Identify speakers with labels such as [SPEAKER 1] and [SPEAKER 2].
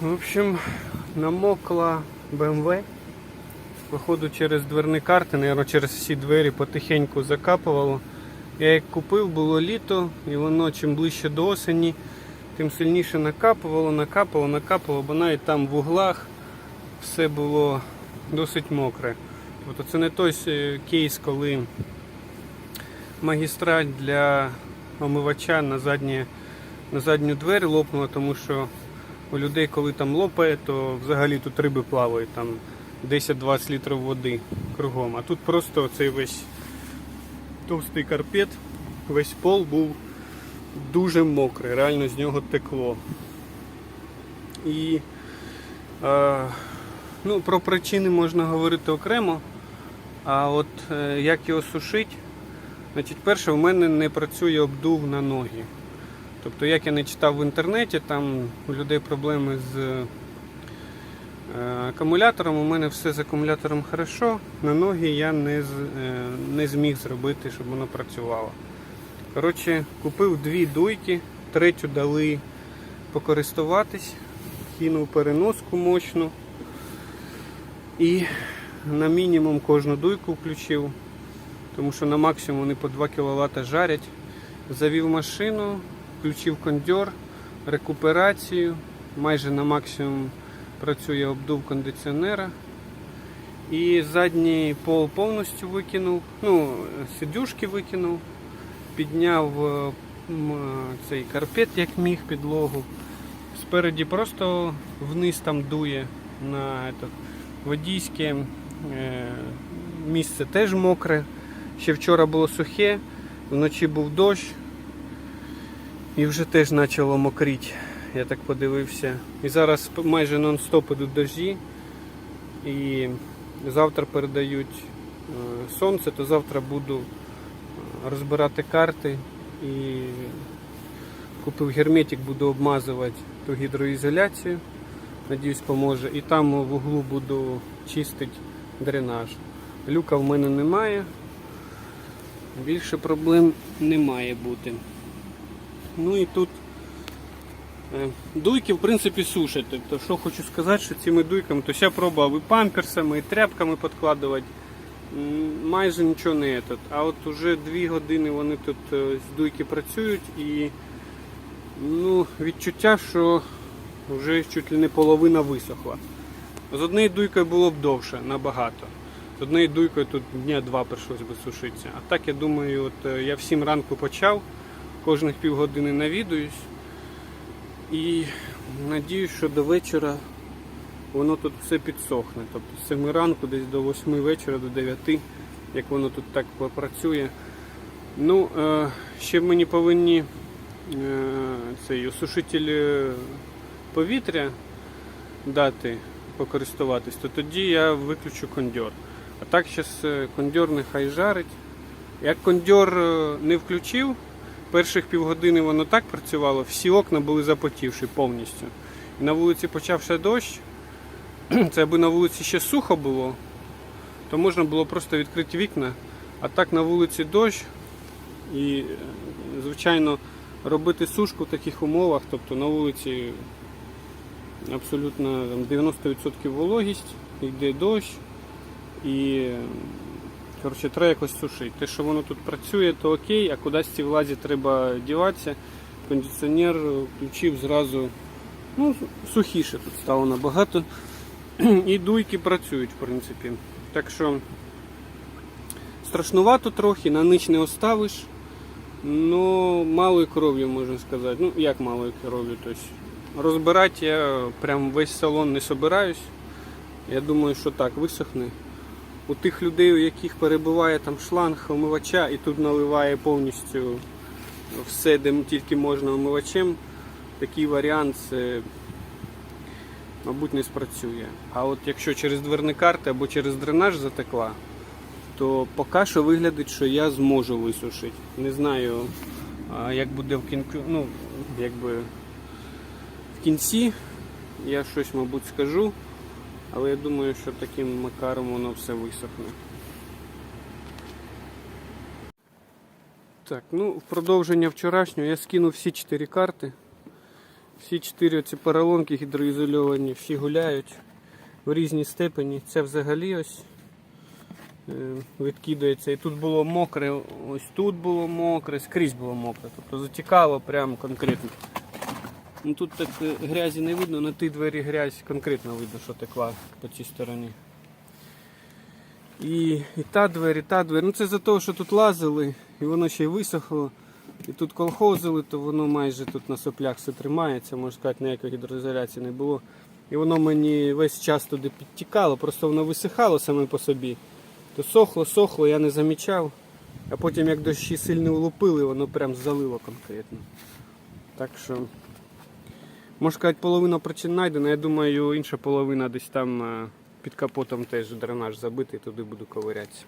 [SPEAKER 1] В общем, намокла БМВ. Походу через дверні карти, мабуть, через всі двері потихеньку закапувало. Я як купив, було літо, і воно чим ближче до осені, тим сильніше накапувало, накапувало, накапувало, бо навіть там в углах все було досить мокре. Тобто це не той кейс, коли магістраль для омивача на, заднє, на задню двері лопнула, тому що у людей, коли там лопає, то взагалі тут риби плавають, там 10-20 літрів води кругом. А тут просто цей весь товстий карпет, весь пол був дуже мокрий, реально з нього текло. І е, ну, про причини можна говорити окремо. А от е, як його сушити, значить, перше, в мене не працює обдув на ноги. Тобто, як я не читав в інтернеті, там у людей проблеми з е, акумулятором, у мене все з акумулятором хорошо, на ноги я не, е, не зміг зробити, щоб воно працювало. Коротше, купив дві дуйки, третю дали покористуватись, кинув переноску мощну і на мінімум кожну дуйку включив, тому що на максимум вони по 2 кВт жарять. Завів машину, включив кондьор, рекуперацію, майже на максимум працює обдув кондиціонера. І задній пол повністю викинув, ну, сидюшки викинув, підняв е, цей карпет як міг підлогу. Спереді просто вниз там дує на этот, водійське е, місце теж мокре. Ще вчора було сухе, вночі був дощ і вже теж почало мокріти. Я так подивився. І зараз майже нон-стоп ідуть дожді. І завтра передають е, сонце, то завтра буду е, розбирати карти і купив герметик, буду обмазувати ту гідроізоляцію. Надіюсь, поможе. І там в углу буду чистити дренаж. Люка в мене немає. Більше проблем не має бути. Ну і тут е, дуйки в принципі сушать. Тобто, що хочу сказати, що цими дуйками, то я пробував і памперсами, і тряпками підкладувати. Майже нічого не этот. А от уже дві години вони тут е, з дуйки працюють і ну, відчуття, що вже чуть ли не половина висохла. З однією дуйкою було б довше, набагато. З однією дуйкою тут дня два прийшлось би сушитися. А так я думаю, от е, я в 7 ранку почав, кожних півгодини навідуюсь. І надіюсь, що до вечора воно тут все підсохне. Тобто з 7 ранку десь до 8 вечора, до 9, як воно тут так попрацює. Ну, е, ще мені повинні е, цей осушитель е, повітря дати покористуватись, то тоді я виключу кондьор. А так зараз кондьор нехай жарить. Як кондьор не включив, перших півгодини воно так працювало, всі окна були запотівші повністю. І на вулиці почався дощ. Це аби на вулиці ще сухо було, то можна було просто відкрити вікна. А так на вулиці дощ і, е, звичайно, робити сушку в таких умовах, тобто на вулиці абсолютно 90% вологість, йде дощ і коротше, треба якось сушити. Те, що воно тут працює, то окей, а кудись ці влазі треба діватися. Кондиціонер включив зразу ну, сухіше тут стало набагато. І дуйки працюють, в принципі. Так що страшнувато трохи, на ніч не оставиш. Ну, малою кров'ю можна сказати. Ну, як малою кров'ю? Тобто, розбирати я прям весь салон не собираюсь. Я думаю, що так, висохне. У тих людей, у яких перебуває там шланг омивача і тут наливає повністю все, де тільки можна омивачем, такий варіант це, мабуть, не спрацює. А от якщо через дверні карти або через дренаж затекла, то поки що виглядить, що я зможу висушити. Не знаю, як буде в кінку, ну, якби в кінці я щось, мабуть, скажу, але я думаю, що таким макаром воно все висохне. Так, ну в продовження вчорашнього я скинув всі чотири карти. Всі чотири ці поролонки гідроізольовані, всі гуляють в різній степені. Це взагалі ось е, відкидається. І тут було мокре, ось тут було мокре, скрізь було мокре. Тобто затікало прямо конкретно. Ну, тут так е, грязі не видно, на тій двері грязь конкретно видно, що текла по цій стороні. І, і та двері, і та двері. Ну це за те, що тут лазили, і воно ще й висохло. І тут колхозили, то воно майже тут на соплях все тримається, можна сказати, ніякої гідроізоляції не було. І воно мені весь час туди підтікало, просто воно висихало саме по собі. То сохло, сохло, я не замічав. А потім як дощі сильно улупили, воно прям залило конкретно. Так що, можна сказати, половина причин знайдена. Я думаю, інша половина десь там е, під капотом теж дренаж забитий, туди буду ковирятися.